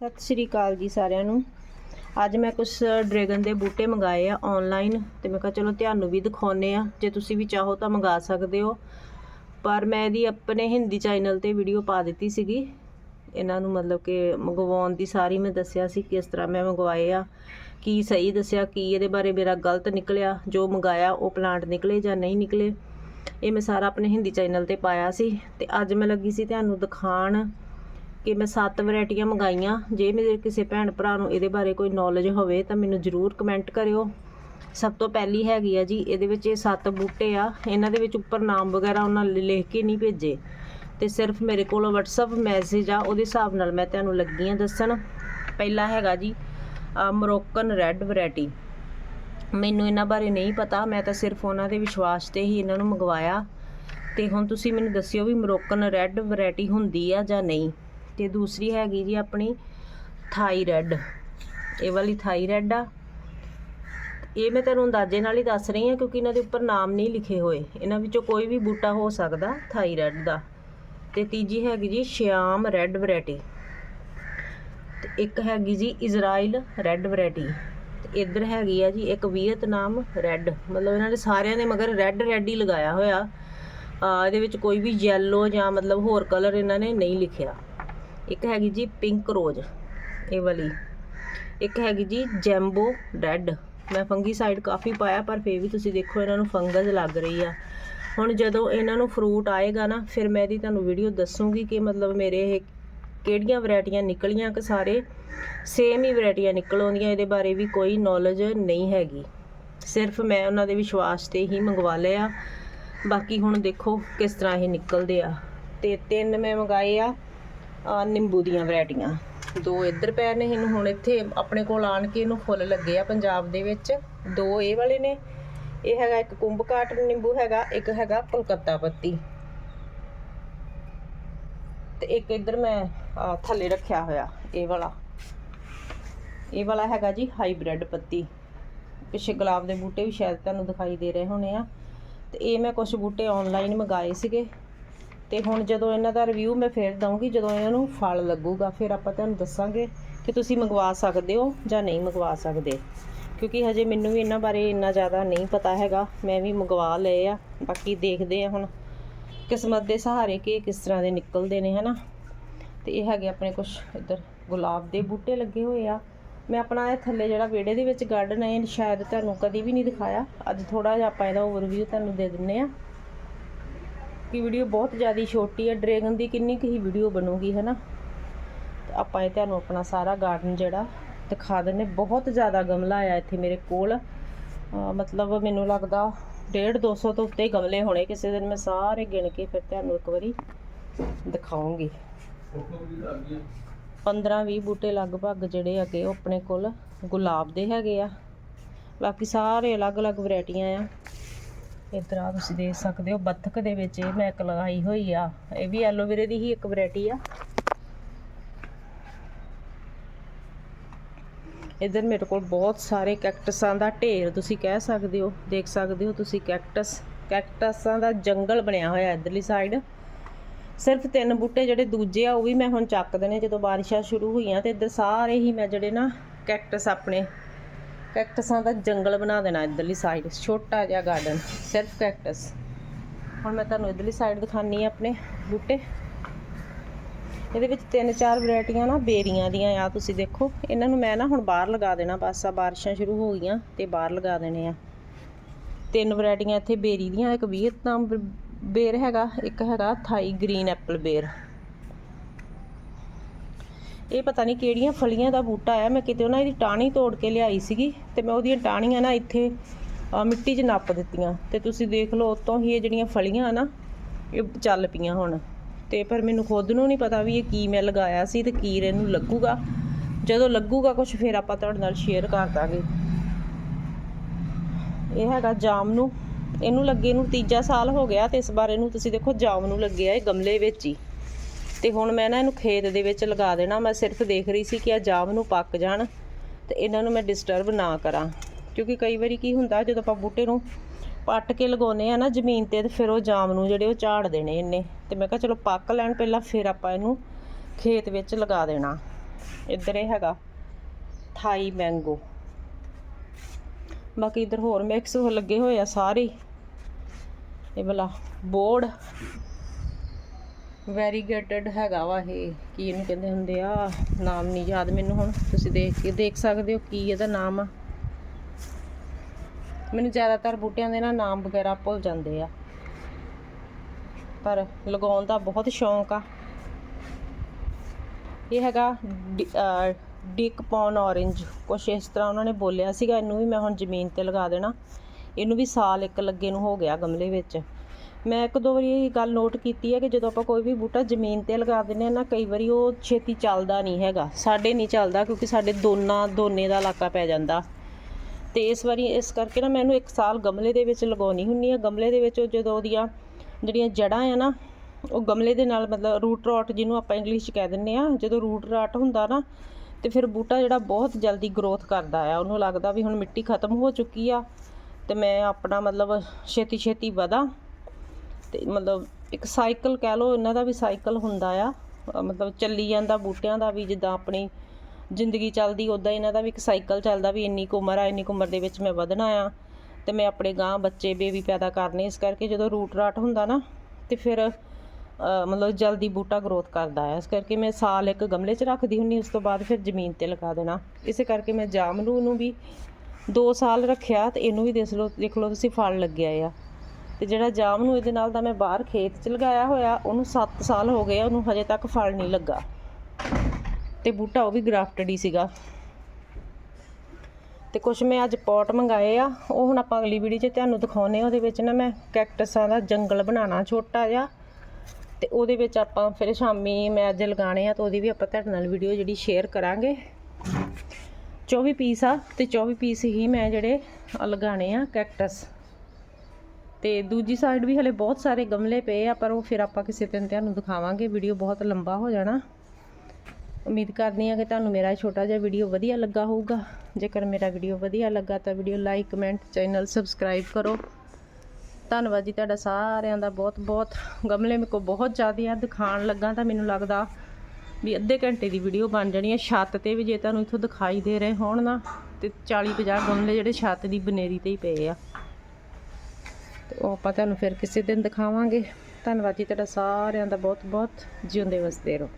ਸਤਿ ਸ਼੍ਰੀ ਅਕਾਲ ਜੀ ਸਾਰਿਆਂ ਨੂੰ। ਅੱਜ ਮੈਂ ਕੁਝ ਡਰੈਗਨ ਦੇ ਬੂਟੇ ਮੰਗਾਏ ਆ ਆਨਲਾਈਨ ਤੇ ਮੈਂ ਕਿਹਾ ਚਲੋ ਤੁਹਾਨੂੰ ਵੀ ਦਿਖਾਉਨੇ ਆ ਜੇ ਤੁਸੀਂ ਵੀ ਚਾਹੋ ਤਾਂ ਮੰਗਾ ਸਕਦੇ ਹੋ। ਪਰ ਮੈਂ ਇਹਦੀ ਆਪਣੇ ਹਿੰਦੀ ਚੈਨਲ ਤੇ ਵੀਡੀਓ ਪਾ ਦਿੱਤੀ ਸੀਗੀ। ਇਹਨਾਂ ਨੂੰ ਮਤਲਬ ਕਿ ਮੰਗਵਾਉਣ ਦੀ ਸਾਰੀ ਮੈਂ ਦੱਸਿਆ ਸੀ ਕਿਸ ਤਰ੍ਹਾਂ ਮੈਂ ਮੰਗਵਾਏ ਆ। ਕੀ ਸਹੀ ਦੱਸਿਆ, ਕੀ ਇਹਦੇ ਬਾਰੇ ਮੇਰਾ ਗਲਤ ਨਿਕਲਿਆ, ਜੋ ਮੰਗਾਇਆ ਉਹ ਪਲਾਂਟ ਨਿਕਲੇ ਜਾਂ ਨਹੀਂ ਨਿਕਲੇ। ਇਹ ਮੈਂ ਸਾਰਾ ਆਪਣੇ ਹਿੰਦੀ ਚੈਨਲ ਤੇ ਪਾਇਆ ਸੀ ਤੇ ਅੱਜ ਮੈਂ ਲੱਗੀ ਸੀ ਤੁਹਾਨੂੰ ਦਿਖਾਣ ਕਿ ਮੈਂ ਸੱਤ ਵੈਰਾਈਟੀਆਂ ਮੰਗਾਈਆਂ। ਜੇ ਮੇਰੇ ਕਿਸੇ ਭੈਣ ਭਰਾ ਨੂੰ ਇਹਦੇ ਬਾਰੇ ਕੋਈ ਨੌਲੇਜ ਹੋਵੇ ਤਾਂ ਮੈਨੂੰ ਜਰੂਰ ਕਮੈਂਟ ਕਰਿਓ। ਸਭ ਤੋਂ ਪਹਿਲੀ ਹੈਗੀ ਆ ਜੀ, ਇਹਦੇ ਵਿੱਚ ਇਹ ਸੱਤ ਬੂਟੇ ਆ। ਇਹਨਾਂ ਦੇ ਵਿੱਚ ਉੱਪਰ ਨਾਮ ਵਗੈਰਾ ਉਹਨਾਂ ਲਿਖ ਕੇ ਨਹੀਂ ਭੇਜੇ। ਤੇ ਸਿਰਫ ਮੇਰੇ ਕੋਲ WhatsApp ਮੈਸੇਜ ਆ, ਉਹਦੇ ਹਿਸਾਬ ਨਾਲ ਮੈਂ ਤੁਹਾਨੂੰ ਲੱਗੀ ਆ ਦੱਸਣ। ਪਹਿਲਾ ਹੈਗਾ ਜੀ ਮਰੋਕਨ ਰੈੱਡ ਵੈਰਾਈਟੀ ਮੈਨੂੰ ਇਹਨਾਂ ਬਾਰੇ ਨਹੀਂ ਪਤਾ, ਮੈਂ ਤਾਂ ਸਿਰਫ ਉਹਨਾਂ ਦੇ ਵਿਸ਼ਵਾਸ ਤੇ ਹੀ ਇਹਨਾਂ ਨੂੰ ਮੰਗਵਾਇਆ। ਤੇ ਹੁਣ ਤੁਸੀਂ ਮੈਨੂੰ ਦੱਸਿਓ ਵੀ ਮਰੋਕਨ ਰੈੱਡ ਵੈਰਾਈਟੀ ਹੁੰਦੀ ਆ ਜਾਂ ਨਹੀਂ। ਤੇ ਦੂਸਰੀ ਹੈਗੀ ਜੀ ਆਪਣੀ ਥਾਈ ਰੈੱਡ। ਇਹ ਵਾਲੀ ਥਾਈ ਰੈੱਡ ਆ। ਇਹ ਮੈਂ ਤੁਹਾਨੂੰ ਅੰਦਾਜ਼ੇ ਨਾਲ ਹੀ ਦੱਸ ਰਹੀ ਹਾਂ ਕਿਉਂਕਿ ਇਹਨਾਂ ਦੇ ਉੱਪਰ ਨਾਮ ਨਹੀਂ ਲਿਖੇ ਹੋਏ। ਇਹਨਾਂ ਵਿੱਚੋਂ ਕੋਈ ਵੀ ਬੂਟਾ ਹੋ ਸਕਦਾ ਥਾਈ ਰੈੱਡ ਦਾ। ਤੇ ਤੀਜੀ ਹੈਗੀ ਜੀ ਸ਼ਿਆਮ ਰੈੱਡ ਵੈਰਾਈਟੀ। ਤੇ ਇੱਕ ਹੈਗੀ ਜੀ ਇਜ਼ਰਾਈਲ ਰੈੱਡ ਵੈਰਾਈਟੀ। ਤੇ ਇੱਧਰ ਹੈਗੀ ਆ ਜੀ ਇੱਕ ਵੀਅਤਨਾਮ ਰੈੱਡ। ਮਤਲਬ ਇਹਨਾਂ ਨੇ ਸਾਰਿਆਂ ਦੇ ਮਗਰ ਰੈੱਡ ਰੈੱਡ ਹੀ ਲਗਾਇਆ ਹੋਇਆ। ਇਹਦੇ ਵਿੱਚ ਕੋਈ ਵੀ ਯੈਲੋ ਜਾਂ ਮਤਲਬ ਹੋਰ ਕਲਰ ਇਹਨਾਂ ਨੇ ਨਹੀਂ ਲਿਖਿਆ। ਇੱਕ ਹੈਗੀ ਜੀ ਪਿੰਕ ਰੋਜ਼, ਇਹ ਵਾਲੀ। ਇੱਕ ਹੈਗੀ ਜੀ ਜੈਂਬੋ ਰੈੱਡ ਮੈਂ ਫੰਗੀ ਸਾਈਡ ਕਾਫੀ ਪਾਇਆ, ਪਰ ਫੇਰ ਵੀ ਤੁਸੀਂ ਦੇਖੋ ਇਹਨਾਂ ਨੂੰ ਫੰਗਸ ਲੱਗ ਰਹੀ ਆ। ਹੁਣ ਜਦੋਂ ਇਹਨਾਂ ਨੂੰ ਫਰੂਟ ਆਏਗਾ ਨਾ, ਫਿਰ ਮੈਂ ਇਹਦੀ ਤੁਹਾਨੂੰ ਵੀਡੀਓ ਦੱਸੂਗੀ ਕਿ ਮਤਲਬ ਮੇਰੇ ਇਹ ਕਿਹੜੀਆਂ ਵੈਰਾਈਟੀਆਂ ਨਿਕਲੀਆਂ, ਕਿ ਸਾਰੇ ਸੇਮ ਹੀ ਵੈਰਾਈਟੀਆਂ ਨਿਕਲ ਆਉਂਦੀਆਂ, ਇਹਦੇ ਬਾਰੇ ਵੀ ਕੋਈ ਨੌਲੇਜ ਨਹੀਂ ਹੈਗੀ। ਸਿਰਫ ਮੈਂ ਉਹਨਾਂ ਦੇ ਵਿਸ਼ਵਾਸ ਤੇ ਹੀ ਮੰਗਵਾ ਲਿਆ। ਬਾਕੀ ਹੁਣ ਦੇਖੋ ਕਿਸ ਤਰ੍ਹਾਂ ਇਹ ਨਿਕਲਦੇ ਆ। ਤੇ ਤਿੰਨ ਮੈਂ ਮੰਗਾਏ ਆ। ਆ ਨਿੰਬੂ ਦੀਆਂ ਵੈਰਾਈਟੀਆਂ। ਦੋ ਇੱਧਰ ਪਏ ਨੇ ਇਹਨੂੰ ਹੁਣ ਇੱਥੇ ਆਪਣੇ ਕੋਲ ਆਣ ਕੇ ਇਹਨੂੰ ਫੁੱਲ ਲੱਗੇ ਆ ਪੰਜਾਬ ਦੇ ਵਿੱਚ। ਦੋ ਇਹ ਵਾਲੇ ਨੇ। ਇਹ ਹੈਗਾ ਇੱਕ ਕੁੰਭਕਾਟ ਨਿੰਬੂ ਹੈਗਾ, ਇੱਕ ਹੈਗਾ ਕਲਕੱਤਾ ਪੱਤੀ। ਤੇ ਇੱਕ ਇੱਧਰ ਮੈਂ ਥੱਲੇ ਰੱਖਿਆ ਹੋਇਆ, ਇਹ ਵਾਲਾ। ਇਹ ਵਾਲਾ ਹੈਗਾ ਜੀ ਹਾਈਬ੍ਰਿਡ ਪੱਤੀ। ਪਿੱਛੇ ਗੁਲਾਬ ਦੇ ਬੂਟੇ ਵੀ ਸ਼ਾਇਦ ਤੁਹਾਨੂੰ ਦਿਖਾਈ ਦੇ ਰਹੇ ਹੋਣੇ ਆ। ਤੇ ਇਹ ਮੈਂ ਕੁਝ ਬੂਟੇ ਆਨਲਾਈਨ ਮੰਗਾਏ ਸੀਗੇ। ਤੇ ਹੁਣ ਜਦੋਂ ਇਹਨਾਂ ਦਾ ਰਿਵਿਊ ਮੈਂ ਫੇਰ ਦਊਂਗੀ, ਜਦੋਂ ਇਹਨਾਂ ਨੂੰ ਫਲ ਲੱਗੂਗਾ, ਫਿਰ ਆਪਾਂ ਤੁਹਾਨੂੰ ਦੱਸਾਂਗੇ ਕਿ ਤੁਸੀਂ ਮੰਗਵਾ ਸਕਦੇ ਹੋ ਜਾਂ ਨਹੀਂ ਮੰਗਵਾ ਸਕਦੇ। ਕਿਉਂਕਿ ਹਜੇ ਮੈਨੂੰ ਵੀ ਇਹਨਾਂ ਬਾਰੇ ਇੰਨਾ ਜ਼ਿਆਦਾ ਨਹੀਂ ਪਤਾ ਹੈਗਾ। ਮੈਂ ਵੀ ਮੰਗਵਾ ਲਏ ਆ, ਬਾਕੀ ਦੇਖਦੇ ਆ ਹੁਣ ਕਿਸਮਤ ਦੇ ਸਹਾਰੇ ਕਿ ਕਿਸ ਤਰ੍ਹਾਂ ਦੇ ਨਿਕਲਦੇ ਨੇ, ਹਨਾ। ਤੇ ਇਹ ਹੈਗੇ ਆਪਣੇ ਕੁਝ ਇੱਧਰ ਗੁਲਾਬ ਦੇ ਬੂਟੇ ਲੱਗੇ ਹੋਏ ਆ। ਮੈਂ ਆਪਣਾ ਇਹ ਥੱਲੇ ਜਿਹੜਾ ਵਿਹੜੇ ਦੇ ਵਿੱਚ ਗਾਰਡਨ ਹੈ ਇਹ ਸ਼ਾਇਦ ਤੁਹਾਨੂੰ ਕਦੀ ਵੀ ਨਹੀਂ ਦਿਖਾਇਆ। ਅੱਜ ਥੋੜਾ ਜਿਹਾ ਆਪਾਂ ਇਹਦਾ ਓਵਰਵਿਊ ਤੁਹਾਨੂੰ ਦੇ ਦਿੰਨੇ ਆ। ਕਿ ਵੀਡੀਓ ਬਹੁਤ ਜ਼ਿਆਦਾ ਛੋਟੀ ਹੈ ਡਰੈਗਨ ਦੀ ਕਿੰਨੀ ਕੁ ਹੀ ਵੀਡੀਓ ਬਣੂਗੀ, ਹਨਾ? ਤੇ ਆਪਾਂ ਇਹ ਤੁਹਾਨੂੰ ਆਪਣਾ ਸਾਰਾ ਗਾਰਡਨ ਜਿਹੜਾ ਦਿਖਾ ਦਿੰਨੇ ਬਹੁਤ ਜ਼ਿਆਦਾ ਗਮਲਾ ਆ ਇੱਥੇ ਮੇਰੇ ਕੋਲ। ਮਤਲਬ ਮੈਨੂੰ ਲੱਗਦਾ 1.5 200 ਤੋਂ ਉੱਤੇ ਗਮਲੇ ਹੋਣੇ। ਕਿਸੇ ਦਿਨ ਮੈਂ ਸਾਰੇ ਗਿਣ ਕੇ ਫਿਰ ਤੁਹਾਨੂੰ ਇੱਕ ਵਾਰੀ ਦਿਖਾਉਂਗੀ। 15 20 ਬੂਟੇ ਲਗਭਗ ਜਿਹੜੇ ਹੈਗੇ ਉਹ ਆਪਣੇ ਕੋਲ ਗੁਲਾਬ ਦੇ ਹੈਗੇ ਆ। ਬਾਕੀ ਸਾਰੇ ਅਲੱਗ-ਅਲੱਗ ਵੈਰਾਈਟੀਆਂ ਆ। ਇਧਰ ਤੁਸੀਂ ਦੇਖ ਸਕਦੇ ਹੋ ਬੱਤਕ ਦੇ ਵਿੱਚ ਇਹ ਮੈਂ ਲਗਾਈ ਹੋਈ ਆ। ਇਹ ਵੀ ਐਲੋਵੇਰੇ ਦੀ ਹੀ ਇੱਕ ਵੈਰਾਈਟੀ ਆ। ਇਧਰ ਮੇਰੇ ਕੋਲ ਬਹੁਤ ਸਾਰੇ ਕੈਕਟਸਾਂ ਦਾ ਢੇਰ ਤੁਸੀਂ ਕਹਿ ਸਕਦੇ ਹੋ, ਦੇਖ ਸਕਦੇ ਹੋ ਤੁਸੀਂ ਕੈਕਟਸ। ਕੈਕਟਸਾਂ ਦਾ ਜੰਗਲ ਬਣਿਆ ਹੋਇਆ ਇਧਰਲੀ ਸਾਈਡ। ਸਿਰਫ ਤਿੰਨ ਬੂਟੇ ਜਿਹੜੇ ਦੂਜੇ ਆ, ਉਹ ਵੀ ਮੈਂ ਹੁਣ ਚੱਕ ਦੇਣੇ ਜਦੋਂ ਬਾਰਿਸ਼ਾਂ ਸ਼ੁਰੂ ਹੋਈਆਂ ਤੇ ਇੱਧਰ ਸਾਰੇ ਹੀ ਮੈਂ ਜਿਹੜੇ ਨਾ ਕੈਕਟਸ ਆਪਣੇ ਕੈਕਟਸਾਂ ਦਾ ਜੰਗਲ ਬਣਾ ਦੇਣਾ ਇਧਰਲੀ ਸਾਈਡ ਛੋਟਾ ਜਿਹਾ ਗਾਰਡਨ ਸਿਰਫ ਕੈਕਟਸ ਹੁਣ ਮੈਂ ਤੁਹਾਨੂੰ ਇਧਰਲੀ ਸਾਈਡ ਦਿਖਾਨੀ ਆ ਆਪਣੇ ਬੂਟੇ। ਇਹਦੇ ਵਿੱਚ ਤਿੰਨ ਚਾਰ ਵੈਰਾਈਟੀਆਂ ਨਾ ਬੇਰੀਆਂ ਦੀਆਂ ਆ, ਤੁਸੀਂ ਦੇਖੋ। ਇਹਨਾਂ ਨੂੰ ਮੈਂ ਨਾ ਹੁਣ ਬਾਹਰ ਲਗਾ ਦੇਣਾ, ਬਸ ਆ ਬਾਰਿਸ਼ਾਂ ਸ਼ੁਰੂ ਹੋ ਗਈਆਂ ਤੇ ਬਾਹਰ ਲਗਾ ਦੇਣੇ ਆ। ਤਿੰਨ ਵੈਰਾਈਟੀਆਂ ਇੱਥੇ ਬੇਰੀ ਦੀਆਂ, ਇੱਕ ਵੀਅਤਨਾਮ ਬ- ਬੇਰ ਹੈਗਾ, ਇੱਕ ਹੈਗਾ ਥਾਈ ਗ੍ਰੀਨ ਐਪਲ ਬੇਰ। ਇਹ ਪਤਾ ਨਹੀਂ ਕਿਹੜੀਆਂ ਫਲੀਆਂ ਦਾ ਬੂਟਾ ਆ ਮੈਂ ਕਿਤੇ ਉਹਨਾਂ ਦੀ ਟਾਹਣੀ ਤੋੜ ਕੇ ਲਿਆਈ ਸੀਗੀ ਤੇ ਮੈਂ ਉਹਦੀਆਂ ਟਾਹਣੀਆਂ ਨਾ ਇੱਥੇ ਮਿੱਟੀ 'ਚ ਨੱਪ ਦਿੱਤੀਆਂ। ਤੇ ਤੁਸੀਂ ਦੇਖ ਲਓ, ਉਤੋਂ ਹੀ ਇਹ ਜਿਹੜੀਆਂ ਫਲੀਆਂ ਨਾ, ਇਹ ਚੱਲ ਪਈਆਂ ਹੁਣ। ਤੇ ਪਰ ਮੈਨੂੰ ਖੁਦ ਨੂੰ ਨਹੀਂ ਪਤਾ ਵੀ ਇਹ ਕੀ ਮੈਂ ਲਗਾਇਆ ਸੀ ਤੇ ਕੀ ਇਹਨੂੰ ਲੱਗੂਗਾ। ਜਦੋਂ ਲੱਗੂਗਾ ਕੁਝ ਫਿਰ ਆਪਾਂ ਤੁਹਾਡੇ ਨਾਲ ਸ਼ੇਅਰ ਕਰ ਦਾਂਗੇ। ਇਹ ਹੈਗਾ ਜਾਮ ਨੂੰ। ਇਹਨੂੰ ਲੱਗੇ ਨੂੰ ਤੀਜਾ ਸਾਲ ਹੋ ਗਿਆ ਤੇ ਇਸ ਵਾਰ ਇਹਨੂੰ ਤੁਸੀਂ ਦੇਖੋ ਜਾਮ ਨੂੰ ਲੱਗਿਆ ਇਹ ਗਮਲੇ ਵਿੱਚ ਹੀ। ਤੇ ਹੁਣ ਮੈਂ ਨਾ ਇਹਨੂੰ ਖੇਤ ਦੇ ਵਿੱਚ ਲਗਾ ਦੇਣਾ। ਮੈਂ ਸਿਰਫ ਦੇਖ ਰਹੀ ਸੀ ਕਿ ਆ ਜਾਮ ਨੂੰ ਪੱਕ ਜਾਣ ਤੇ ਇਹਨਾਂ ਨੂੰ ਮੈਂ ਡਿਸਟਰਬ ਨਾ ਕਰਾਂ। ਕਿਉਂਕਿ ਕਈ ਵਾਰੀ ਕੀ ਹੁੰਦਾ, ਜਦੋਂ ਆਪਾਂ ਬੂਟੇ ਨੂੰ ਪੱਟ ਕੇ ਲਗਾਉਨੇ ਆ ਨਾ ਜ਼ਮੀਨ ਤੇ ਤੇ ਫਿਰ ਉਹ ਜਾਮ ਨੂੰ ਜਿਹੜੇ ਉਹ ਝਾੜ ਦੇਣੇ ਇਹਨੇ ਤੇ ਮੈਂ ਕਿਹਾ ਚਲੋ ਪੱਕ ਲੈਣ ਪਹਿਲਾਂ ਫਿਰ ਆਪਾਂ ਇਹਨੂੰ ਖੇਤ ਵਿੱਚ ਲਗਾ ਦੇਣਾ। ਇੱਧਰ ਇਹ ਹੈਗਾ ਥਾਈ ਮੈਂਗੋ ਬਾਕੀ ਇੱਧਰ ਹੋਰ ਮਿਕਸ ਹੋ ਲੱਗੇ ਹੋਏ ਆ ਸਾਰੇ। ਇਹ ਵਾਲਾ ਬੋਰਡ ਵੈਰੀਗੇਟਡ ਹੈਗਾ ਵਾ ਇਹ। ਕੀ ਇਹਨੂੰ ਕਹਿੰਦੇ ਹੁੰਦੇ ਆ? ਨਾਮ ਨਹੀਂ ਯਾਦ ਮੈਨੂੰ ਹੁਣ। ਤੁਸੀਂ ਦੇਖ ਕੇ ਦੇਖ ਸਕਦੇ ਹੋ ਕੀ ਇਹਦਾ ਨਾਮ ਆ। ਮੈਨੂੰ ਜ਼ਿਆਦਾਤਰ ਬੂਟਿਆਂ ਦੇ ਨਾ ਨਾਮ ਵਗੈਰਾ ਭੁੱਲ ਜਾਂਦੇ ਆ। ਪਰ ਲਗਾਉਣ ਦਾ ਬਹੁਤ ਸ਼ੌਂਕ ਆ। ਇਹ ਹੈਗਾ ਡਿਕ ਪੌਨ ਔਰੇਂਜ। ਕੁਛ ਇਸ ਤਰ੍ਹਾਂ ਉਹਨਾਂ ਨੇ ਬੋਲਿਆ ਸੀਗਾ। ਇਹਨੂੰ ਵੀ ਮੈਂ ਹੁਣ ਜ਼ਮੀਨ ਤੇ ਲਗਾ ਦੇਣਾ। ਇਹਨੂੰ ਵੀ ਸਾਲ ਇੱਕ ਲੱਗੇ ਨੂੰ ਹੋ ਗਿਆ ਗਮਲੇ ਵਿੱਚ। ਮੈਂ ਇੱਕ ਦੋ ਵਾਰੀ ਇਹ ਗੱਲ ਨੋਟ ਕੀਤੀ ਹੈ ਕਿ ਜਦੋਂ ਆਪਾਂ ਕੋਈ ਵੀ ਬੂਟਾ ਜ਼ਮੀਨ ਤੇ ਲਗਾ ਦਿੰਦੇ ਹਾਂ ਨਾ, ਕਈ ਵਾਰੀ ਉਹ ਛੇਤੀ ਚੱਲਦਾ ਨਹੀਂ ਹੈਗਾ, ਸਾਡੇ ਨਹੀਂ ਚੱਲਦਾ ਕਿਉਂਕਿ ਸਾਡੇ ਦੋਨਾਂ, ਦੋਨੇ ਦਾ ਇਲਾਕਾ ਪੈ ਜਾਂਦਾ। ਤੇ ਇਸ ਵਾਰੀ ਇਸ ਕਰਕੇ ਨਾ ਮੈਨੂੰ ਇੱਕ ਸਾਲ ਗਮਲੇ ਦੇ ਵਿੱਚ ਲਗਾਉਣੀ ਹੁੰਨੀ ਆ। ਗਮਲੇ ਦੇ ਵਿੱਚ ਉਹ ਜਦੋਂ ਉਹਦੀਆਂ ਜਿਹੜੀਆਂ ਜੜਾਂ ਆ ਨਾ, ਉਹ ਗਮਲੇ ਦੇ ਨਾਲ ਮਤਲਬ ਰੂਟ ਰੌਟ ਜਿਹਨੂੰ ਆਪਾਂ ਇੰਗਲਿਸ਼ 'ਚ ਕਹਿ ਦਿੰਦੇ ਆ, ਜਦੋਂ ਰੂਟ ਰਾਟ ਹੁੰਦਾ ਨਾ, ਤੇ ਫਿਰ ਬੂਟਾ ਜਿਹੜਾ ਬਹੁਤ ਜਲਦੀ ਗਰੋਥ ਕਰਦਾ ਆ। ਉਹਨੂੰ ਲੱਗਦਾ ਵੀ ਹੁਣ ਮਿੱਟੀ ਖਤਮ ਹੋ ਚੁੱਕੀ ਆ, ਤੇ ਮੈਂ ਆਪਣਾ ਮਤਲਬ ਛੇਤੀ ਛੇਤੀ ਵਧਾਂ। ਤੇ ਮਤਲਬ ਇੱਕ ਸਾਈਕਲ ਕਹਿ ਲਓ, ਇਹਨਾਂ ਦਾ ਵੀ ਸਾਈਕਲ ਹੁੰਦਾ ਆ। ਮਤਲਬ ਚੱਲੀ ਜਾਂਦਾ, ਬੂਟਿਆਂ ਦਾ ਵੀ ਜਿੱਦਾਂ ਆਪਣੀ ਜ਼ਿੰਦਗੀ ਚੱਲਦੀ ਉਦਾਂ ਇਹਨਾਂ ਦਾ ਵੀ ਇੱਕ ਸਾਈਕਲ ਚੱਲਦਾ ਵੀ ਇੰਨੀ ਕੁ ਉਮਰ ਆ, ਇੰਨੀ ਕੁ ਉਮਰ ਦੇ ਵਿੱਚ ਮੈਂ ਵਧਣਾ ਆ ਤੇ ਮੈਂ ਆਪਣੇ ਗਾਂ ਬੱਚੇ, ਬੇਬੀ ਪੈਦਾ ਕਰਨੇ, ਇਸ ਕਰਕੇ ਜਦੋਂ ਰੂਟ ਰਾਟ ਹੁੰਦਾ ਨਾ ਤੇ ਫਿਰ ਮਤਲਬ ਜਲਦੀ ਬੂਟਾ ਗਰੋਥ ਕਰਦਾ ਆ। ਇਸ ਕਰਕੇ ਮੈਂ ਸਾਲ ਇੱਕ ਗਮਲੇ 'ਚ ਰੱਖਦੀ ਹੁੰਨੀ ਉਸ ਤੋਂ ਬਾਅਦ ਫਿਰ ਜ਼ਮੀਨ ਤੇ ਲਗਾ ਦੇਣਾ। ਇਸੇ ਕਰਕੇ ਮੈਂ ਜਾਮਨੂ ਨੂੰ ਵੀ 2 ਸਾਲ ਰੱਖਿਆ ਤੇ ਇਹਨੂੰ ਵੀ ਦੇਖ ਲਓ ਦੇਖ ਲਓ ਤੁਸੀਂ ਫਲ ਲੱਗਿਆ ਆ। ਤੇ ਜਿਹੜਾ ਜਾਮ ਨੂੰ ਇਹਦੇ ਨਾਲ ਦਾ ਮੈਂ ਬਾਹਰ ਖੇਤ 'ਚ ਲਗਾਇਆ ਹੋਇਆ ਉਹਨੂੰ 7 ਸਾਲ ਹੋ ਗਏ ਉਹਨੂੰ ਹਜੇ ਤੱਕ ਫਲ ਨਹੀਂ ਲੱਗਾ। ਤੇ ਬੂਟਾ ਉਹ ਵੀ ਗ੍ਰਾਫਟਡ ਹੀ ਸੀਗਾ। ਤੇ ਕੁਝ ਮੈਂ ਅੱਜ ਪੌਟ ਮੰਗਾਏ ਆ ਉਹ ਹੁਣ ਆਪਾਂ ਅਗਲੀ ਵੀਡੀਓ 'ਚ ਤੁਹਾਨੂੰ ਦਿਖਾਉਨੇ ਆ ਉਹਦੇ ਵਿੱਚ ਨਾ ਮੈਂ ਕੈਕਟਸਾਂ ਦਾ ਜੰਗਲ ਬਣਾਉਣਾ ਛੋਟਾ ਜਿਹਾ। ਤੇ ਉਹਦੇ ਵਿੱਚ ਆਪਾਂ ਫਿਰ ਸ਼ਾਮੀ ਮੈਂ ਅੱਜ ਲਗਾਣੇ ਆ ਤਾਂ ਉਹਦੀ ਵੀ ਆਪਾਂ ਤੁਹਾਡੇ ਨਾਲ ਵੀਡੀਓ ਜਿਹੜੀ ਸ਼ੇਅਰ ਕਰਾਂਗੇ। 24 ਪੀਸ ਆ ਤੇ 24 ਪੀਸ ਹੀ ਮੈਂ ਜਿਹੜੇ ਅ, ਲਗਾਣੇ ਆ ਕੈਕਟਸ। ਤੇ ਦੂਜੀ ਸਾਈਡ ਵੀ ਹਲੇ ਬਹੁਤ ਸਾਰੇ ਗਮਲੇ ਪਏ ਆ, ਪਰ ਉਹ ਫਿਰ ਆਪਾਂ ਕਿਸੇ ਦਿਨ ਤੁਹਾਨੂੰ ਦਿਖਾਵਾਂਗੇ। ਵੀਡੀਓ ਬਹੁਤ ਲੰਬਾ ਹੋ ਜਾਣਾ। ਉਮੀਦ ਕਰਦੀ ਹਾਂ ਕਿ ਤੁਹਾਨੂੰ ਮੇਰਾ ਛੋਟਾ ਜਿਹਾ ਵੀਡੀਓ ਵਧੀਆ ਲੱਗਾ ਹੋਊਗਾ। ਜੇਕਰ ਮੇਰਾ ਵੀਡੀਓ ਵਧੀਆ ਲੱਗਾ ਤਾਂ video like comment channel subscribe ਕਰੋ। ਧੰਨਵਾਦ ਜੀ ਤੁਹਾਡਾ ਸਾਰਿਆਂ ਦਾ ਬਹੁਤ ਬਹੁਤ। ਗਮਲੇ ਮੇਰੇ ਕੋਲ ਬਹੁਤ ਜ਼ਿਆਦਾ ਆ ਦਿਖਾਣ ਲੱਗਾ ਤਾਂ ਮੈਨੂੰ ਲੱਗਦਾ ਵੀ ਅੱਧੇ ਘੰਟੇ ਦੀ ਵੀਡੀਓ ਬਣ ਜਾਣੀ ਹੈ ਛੱਤ ਤੇ ਵੀ ਜੇ ਤੁਹਾਨੂੰ ਇੱਥੋਂ ਦਿਖਾਈ ਦੇ ਰਹੇ ਹੋਣ ਨਾ, ਤੇ 40 50 ਗਮਲੇ ਜਿਹੜੇ ਛੱਤ ਦੀ ਬਨੇਰੀ ਤੇ ਹੀ ਪਏ ਆ। ਉਹ ਆਪਾਂ ਤੁਹਾਨੂੰ ਫਿਰ ਕਿਸੇ ਦਿਨ ਦਿਖਾਵਾਂਗੇ। ਧੰਨਵਾਦ ਜੀ ਤੁਹਾਡਾ ਸਾਰਿਆਂ ਦਾ ਬਹੁਤ ਬਹੁਤ ਜਿਉਂਦੇ ਵਸਦੇ ਰਹੋ।